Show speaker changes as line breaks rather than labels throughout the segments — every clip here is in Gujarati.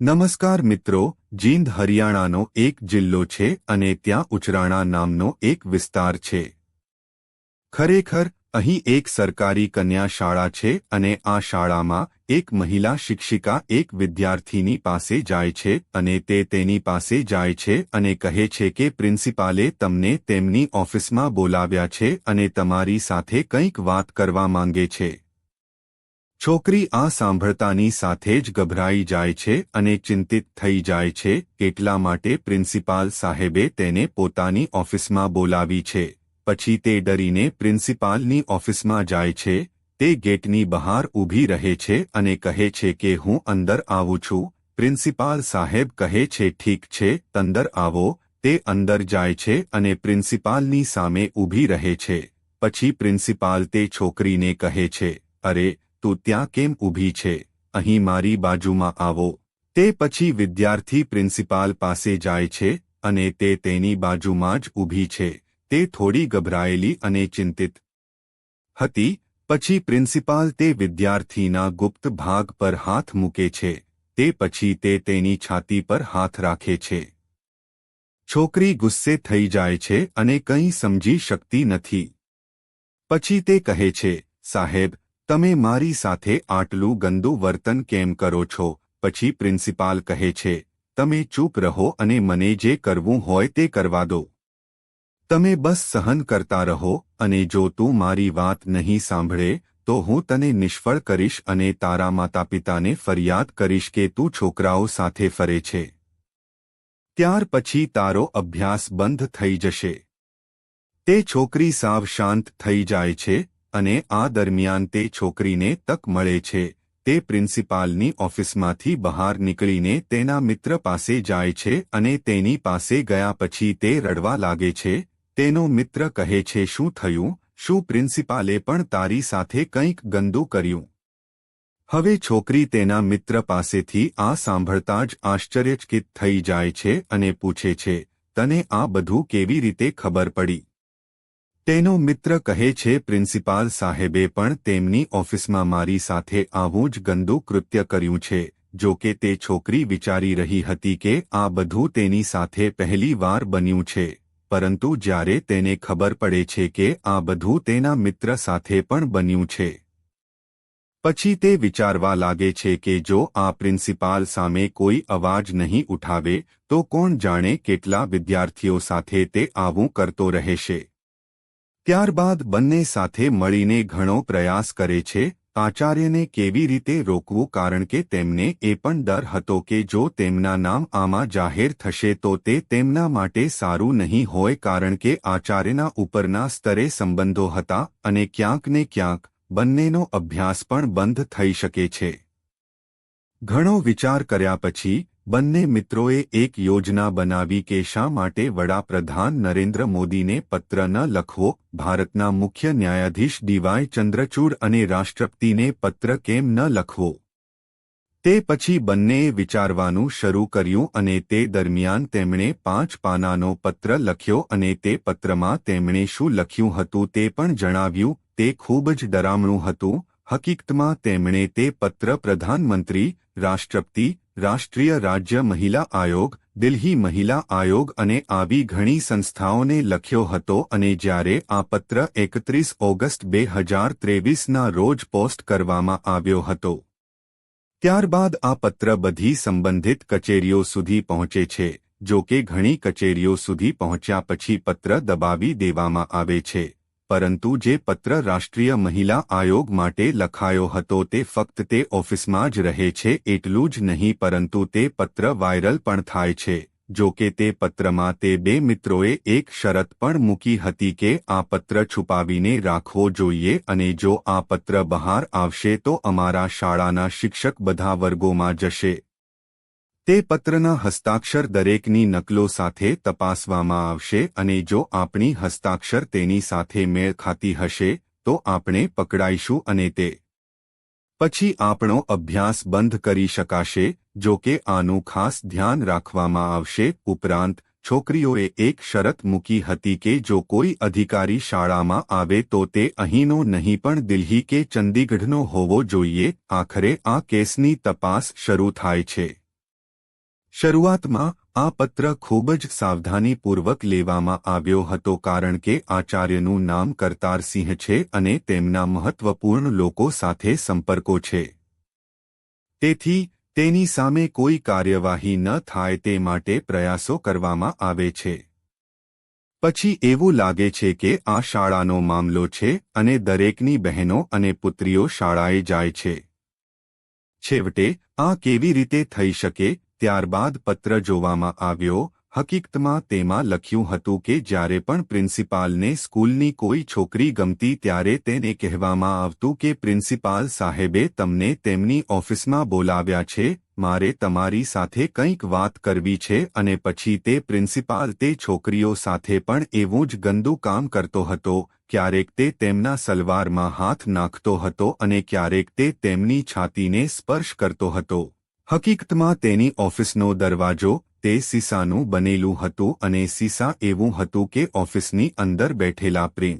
નમસ્કાર મિત્રો, જીંદ હરિયાણાનો એક જિલ્લો છે અને ત્યાં ઉચરાણા નામનો એક વિસ્તાર છે. ખરેખર, અહીં એક સરકારી કન્યા શાળા છે અને આ શાળામાં એક મહિલા શિક્ષિકા એક વિદ્યાર્થીની પાસે જાય છે અને તે તેની પાસે જાય છે અને કહે છે કે પ્રિન્સિપાલે તમને તેમની ઓફિસમાં બોલાવ્યા છે અને તમારી સાથે કંઈક વાત કરવા માંગે છે. છોકરી આ સાંભળતાની સાથે જ ગભરાઈ જાય છે અને ચિંતિત થઈ જાય છે એટલા માટે પ્રિન્સિપાલ સાહેબે તેને પોતાની ઓફિસમાં બોલાવી છે. પછી તે ડરીને પ્રિન્સિપાલની ઓફિસમાં જાય છે. તે ગેટની બહાર ઊભી રહે છે અને કહે છે કે હું અંદર આવું છું. પ્રિન્સિપાલ સાહેબ કહે છે, ઠીક છે તંદર આવો. તે અંદર જાય છે અને પ્રિન્સિપાલની સામે ઊભી રહે છે. પછી પ્રિન્સિપાલ તે છોકરીને કહે છે, અરે તું ત્યાં કેમ ઊભી છે? અહીં મારી બાજુમાં આવો. તે પછી વિદ્યાર્થી પ્રિન્સિપાલ પાસે જાય છે અને તે તેની બાજુમાં જ ઊભી છે. તે થોડી ગભરાયેલી અને ચિંતિત હતી. પછી પ્રિન્સિપાલ તે વિદ્યાર્થીના ગુપ્ત ભાગ પર હાથ મૂકે છે. તે પછી તે તેની છાતી પર હાથ રાખે છે. છોકરી ગુસ્સે થઈ જાય છે અને કંઈ સમજી શકતી નથી. પછી તે કહે છે, સાહેબ તમે મારી સાથે આટલું ગંદુ વર્તન કેમ કરો છો? પછી પ્રિન્સિપાલ કહે છે, તમે ચૂપ રહો અને મને જે કરવું હોય તે કરવા દો. તમે બસ સહન કરતા રહો અને જો તું મારી વાત નહીં સાંભળે, તો હું તને નિષ્ફળ કરીશ અને તારા માતાપિતાને ફરિયાદ કરીશ કે તું છોકરાઓ સાથે ફરે છે. ત્યાર પછી તારો અભ્યાસ બંધ થઈ જશે. તે છોકરી સાવ શાંત થઈ જાય છે અને આ દરમિયાન તે છોકરીને તક મળે છે. તે પ્રિન્સિપાલની ઓફિસમાંથી બહાર નીકળીને તેના મિત્ર પાસે જાય છે અને તેની પાસે ગયા પછી તે રડવા લાગે છે. તેનો મિત્ર કહે છે, શું થયું? શું પ્રિન્સિપાલે પણ તારી સાથે કંઈક ગંદુ કર્યું? હવે છોકરી તેના મિત્ર પાસેથી આ સાંભળતા જ આશ્ચર્યચકિત થઈ જાય છે અને પૂછે છે, તને આ બધું કેવી રીતે ખબર પડી? તેનો મિત્ર કહે છે, પ્રિન્સિપાલ સાહેબે પણ તેમની ઓફિસમાં મારી સાથે આવું જ ગંદુ કૃત્ય કર્યું છે, જો કે તે છોકરી વિચારી રહી હતી કે આ બધું તેની સાથે પહેલી વાર બન્યું છે, પરંતુ જ્યારે તેને ખબર પડે છે કે આ બધું તેના મિત્ર સાથે પણ બન્યું છે. પછી તે વિચારવા લાગે છે કે જો આ પ્રિન્સિપાલ સામે કોઈ અવાજ નહીં ઉઠાવે, તો કોણ જાણે કેટલા વિદ્યાર્થીઓ સાથે તે આવું કરતો રહેશે. ત્યારબાદ બંને સાથે મળીને ઘણો પ્રયાસ કરે છે, આચાર્યને કેવી રીતે રોકવું કારણ કે તેમને એ પણ ડર હતો કે જો તેમના નામ આમાં જાહેર થશે તો તે તેમના માટે સારું નહીં હોય કારણ કે આચાર્યના ઉપરના સ્તરે સંબંધો હતા અને ક્યાંક ને ક્યાંક બંનેનો અભ્યાસ પણ બંધ થઈ શકે છે. ઘણો વિચાર કર્યા પછી બંને મિત્રોએ એક યોજના બનાવી કે શા માટે વડાપ્રધાન નરેન્દ્ર મોદીને પત્ર ન લખવો? ભારતના મુખ્ય ન્યાયાધીશ ડીવાય ચંદ્રચૂડ અને રાષ્ટ્રપતિને પત્ર કેમ ન લખવો? તે પછી બંનેએ વિચારવાનું શરૂ કર્યું અને તે દરમિયાન તેમણે પાંચ પાનાનો પત્ર લખ્યો અને તે પત્રમાં તેમણે શું લખ્યું હતું તે પણ જણાવ્યું. તે ખૂબ જ ડરામણું હતું. હકીકતમાં તેમણે તે પત્ર પ્રધાનમંત્રી, રાષ્ટ્રપતિ રાષ્ટ્રીય રાજ્ય મહિલા આયોગ, દિલ્હી મહિલા આયોગ અને આવી ઘણી સંસ્થાઓને લખ્યો હતો અને જ્યારે આ પત્ર એકત્રીસ ઓગસ્ટ બે હજાર ત્રેવીસના રોજ પોસ્ટ કરવામાં આવ્યો હતો. ત્યારબાદ આ પત્ર બધી સંબંધિત કચેરીઓ સુધી પહોંચે છે જો કે ઘણી કચેરીઓ સુધી પહોંચ્યા પછી પત્ર દબાવી દેવામાં આવે છે. પરંતુ જે પત્ર રાષ્ટ્રીય મહિલા આયોગ માટે લખાયો હતો તે ફક્ત તે ઓફિસમાં જ રહે છે એટલું જ નહીં પરંતુ તે પત્ર વાયરલ પણ થાય છે. જો કે તે પત્રમાં તે બે મિત્રોએ એક શરત પણ મૂકી હતી કે આ પત્ર છુપાવીને રાખવો જોઈએ અને જો આ પત્ર બહાર આવશે તો અમારા શાળાના શિક્ષક બધા વર્ગોમાં જશે. તે પત્રના હસ્તાક્ષર દરેકની નકલો સાથે તપાસવામાં આવશે અને જો આપણી હસ્તાક્ષર તેની સાથે મેળ ખાતી હશે, તો આપણે પકડાઈશું અને તે પછી આપણો અભ્યાસ બંધ કરી શકાશે, જો કે આનું ખાસ ધ્યાન રાખવામાં આવશે. ઉપરાંત, છોકરીઓએ એક શરત મૂકી હતી કે જો કોઈ અધિકારી શાળામાં આવે તો તે અહીંનો નહીં પણ દિલ્હી કે ચંદીગઢનો હોવો જોઈએ. આખરે આ કેસની તપાસ શરૂ થાય છે. શરૂઆતમાં આ પત્ર ખૂબ જ સાવધાનીપૂર્વક લેવામાં આવ્યો હતો કારણ કે આચાર્યનું નામ કરતારસિંહ છે અને તેમના મહત્વપૂર્ણ લોકો સાથે સંપર્કો છે. તેથી, તેની સામે કોઈ કાર્યવાહી ન થાય તે માટે પ્રયાસો કરવામાં આવે છે. પછી એવું લાગે છે કે આ શાળાનો મામલો છે અને દરેકની બહેનો અને પુત્રીઓ શાળાએ જાય છે. છેવટે, આ કેવી રીતે થઈ શકે? ત્યારબાદ પત્ર જોવામાં આવ્યો, હકીકતમાં તેમાં લખ્યું હતું કે જ્યારે પણ પ્રિન્સિપાલને સ્કૂલની કોઈ છોકરી ગમતી ત્યારે તેને કહેવામાં આવતું કે, પ્રિન્સિપાલ સાહેબે તમને તેમની ઓફિસમાં બોલાવ્યા છે, મારે તમારી સાથે કંઈક વાત કરવી છે અને પછી તે પ્રિન્સિપાલ તે છોકરીઓ સાથે પણ એવું જ ગંદુ કામ કરતો હતો, ક્યારેક તે તેમના સલવારમાં હાથ નાખતો હતો અને ક્યારેક તે તેમની છાતીને સ્પર્શ કરતો હતો. હકીકતમાં તેની ઓફિસનો દરવાજો તે સીસાનું બનેલું હતું અને સીસા એવું હતું કે ઓફિસની અંદર બેઠેલા પ્રેમ.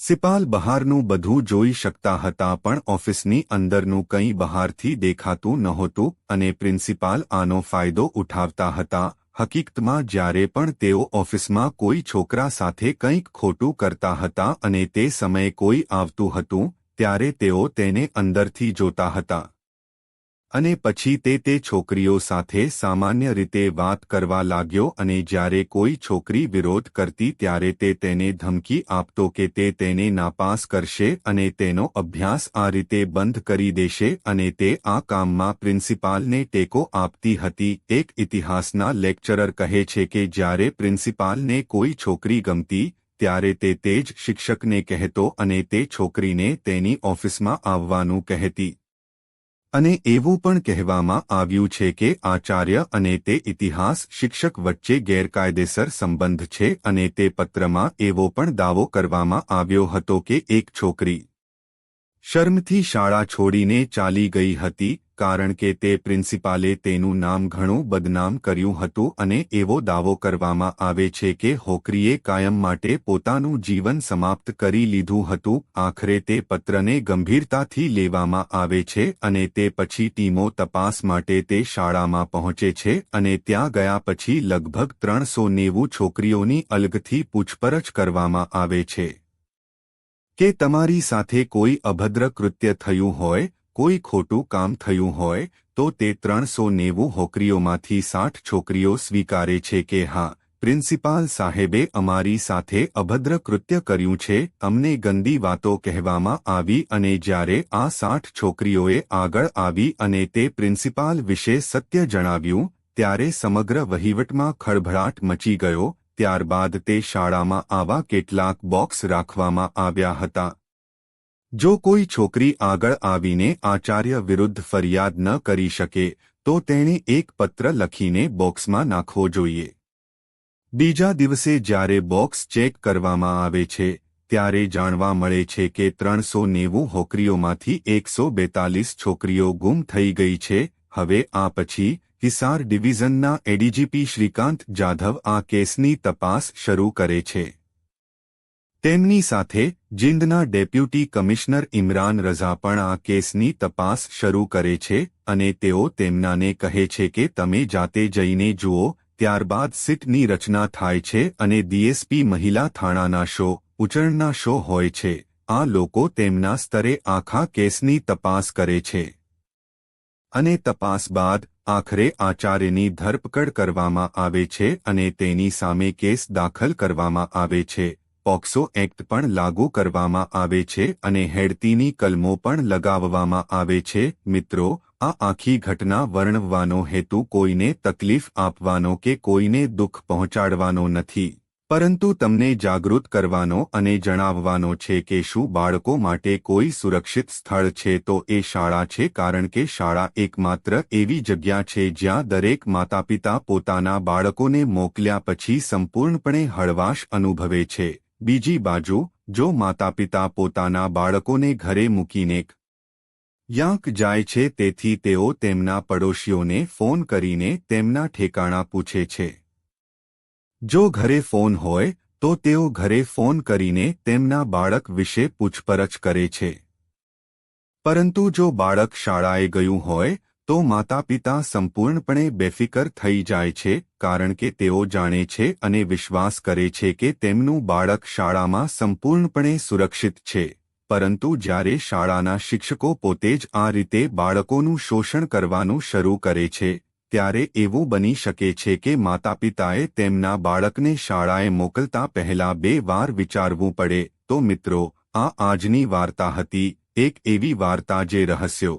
સિપાલ બહારનું બધું જોઈ શકતા હતા પણ ઓફિસની અંદરનું કંઈ બહારથી દેખાતું નહોતું અને પ્રિન્સિપાલ આનો ફાયદો ઉઠાવતા હતા. હકીકતમાં જ્યારે પણ તેઓ ઓફિસમાં કોઈ છોકરા સાથે કંઈક ખોટું કરતા હતા અને તે સમયે કોઈ આવતું હતું, ત્યારે તેઓ તેને અંદરથી જોતા હતા. અને પછી તે તે છોકરીઓ સાથે સામાન્ય રીતે વાત કરવા લાગ્યો અને જ્યારે કોઈ છોકરી વિરોધ કરતી ત્યારે તે તેને ધમકી આપતો કે તે તેને નાપાસ કરશે અને તેનો અભ્યાસ આ રીતે બંધ કરી દેશે અને તે આ કામમાં પ્રિન્સિપાલને ટેકો આપતી હતી. એક ઇતિહાસના લેક્ચરર કહે છે કે જ્યારે પ્રિન્સિપાલને કોઈ છોકરી ગમતી, ત્યારે તે તે જ શિક્ષકને કહેતો અને તે છોકરીને તેની ઓફિસમાં આવવાનું કહેતી. અને એવું પણ કહેવામાં આવ્યું છે કે આચાર્ય અને તે ઇતિહાસ શિક્ષક વચ્ચે ગેરકાયદેસર સંબંધ છે અને તે પત્રમાં એવો પણ દાવો કરવામાં આવ્યો હતો કે એક છોકરી શર્મથી શાળા છોડીને ચાલી ગઈ હતી કારણ કે તે પ્રિન્સિપાલે તેનું નામ ઘણું બદનામ કર્યું હતું અને એવો દાવો કરવામાં આવે છે કે હોકરીએ કાયમ માટે પોતાનું જીવન સમાપ્ત કરી લીધું હતું. આખરે તે પત્રને ગંભીરતાથી લેવામાં આવે છે અને તે પછી ટીમો તપાસ માટે તે શાળામાં પહોંચે છે અને ત્યાં ગયા પછી લગભગ ત્રણસો નેવું છોકરીઓની અલગથી પૂછપરછ કરવામાં આવે છે. કે તમારી સાથે કોઈ અભદ્ર કૃત્ય થયું હોય કોઈ ખોટું કામ થયું હોય, તો તે ત્રણસો નેવું હોકરીઓમાંથી સાઠ છોકરીઓ સ્વીકારે છે કે હા, પ્રિન્સિપાલ સાહેબે અમારી સાથે અભદ્ર કૃત્ય કર્યું છે, અમને ગંદી વાતો કહેવામાં આવી અને જ્યારે આ સાઠ છોકરીઓએ આગળ આવી અને તે પ્રિન્સિપાલ વિશે સત્ય જણાવ્યું, ત્યારે સમગ્ર વહીવટમાં ખળભળાટ મચી ગયો, ત્યારબાદ તે શાળામાં આવા કેટલાક બોક્સ રાખવામાં આવ્યા હતા. જો કોઈ છોકરી આગળ આવીને આચાર્ય વિરુદ્ધ ફરિયાદ ન કરી શકે, તો તેણે એક પત્ર લખીને બોક્સમાં નાખવો જોઈએ. બીજા દિવસે જ્યારે બોક્સ ચેક કરવામાં આવે છે, ત્યારે જાણવા મળે છે કે ત્રણસો નેવું હોકરીઓમાંથી એકસો બેતાલીસ છોકરીઓ ગુમ થઈ ગઈ છે. હવે આ પછી હિસાર ડિવિઝનના એડીજીપી શ્રીકાંત જાધવ આ કેસની તપાસ શરૂ કરે છે. તેમની સાથે જિંદના ડેપ્યુટી કમિશનર ઇમરાન રઝા પણ આ કેસની તપાસ શરૂ કરે છે અને તેઓ તેમનાને કહે છે કે તમે જાતે જઈને જુઓ, ત્યારબાદ સિટની રચના થાય છે અને ડીએસપી મહિલા થાણાના શો ઉચરણના શો હોય છે. આ લોકો તેમના સ્તરે આખા કેસની તપાસ કરે છે. અને તપાસ બાદ આખરે આચાર્યની ધરપકડ કરવામાં આવે છે અને તેની સામે કેસ દાખલ કરવામાં આવે છે. પોક્સો એક્ટ પણ લાગુ કરવામાં આવે છે અને હેડતીની કલમો પણ લગાવવામાં આવે છે. મિત્રો, આ આખી ઘટના વર્ણવવાનો હેતુ કોઈને તકલીફ આપવાનો કે કોઈને દુઃખ પહોંચાડવાનો નથી. પરંતુ તમને જાગૃત કરવાનો અને જણાવવાનો છે કે શું બાળકો માટે કોઈ સુરક્ષિત સ્થળ છે તો એ શાળા છે કારણ કે શાળા એકમાત્ર એવી જગ્યા છે જ્યાં દરેક માતાપિતા પોતાના બાળકોને મોકલ્યા પછી સંપૂર્ણપણે હળવાશ અનુભવે છે. બીજી બાજુ, જો માતાપિતા પોતાના બાળકોને ઘરે મૂકીને યાંક જાય છે તેથી તેઓ તેમના પડોશીઓને ફોન કરીને તેમના ઠેકાણા પૂછે છે. જો ઘરે ફોન હોય, તો તેઓ ઘરે ફોન કરીને તેમના બાળક વિશે પૂછપરછ કરે છે. પરંતુ જો બાળક શાળાએ ગયું હોય તો માતા પિતા સંપૂર્ણપણે બેફિકર થઈ જાય છે, કારણ કે તેઓ જાણે છે અને વિશ્વાસ કરે છે કે તેમનું બાળક શાળામાં સંપૂર્ણપણે સુરક્ષિત છે. પરંતુ જ્યારે શાળાના શિક્ષકો પોતે જ આ રીતે બાળકોનું શોષણ કરવાનું શરૂ કરે છે, ત્યારે એવું બની શકે છે કે માતા પિતાએ તેમના બાળકને શાળાએ મોકલતા પહેલા બે વાર વિચારવું પડે. તો મિત્રો, આ આજની વાર્તા હતી. એક એવી વાર્તા જે રહસ્યો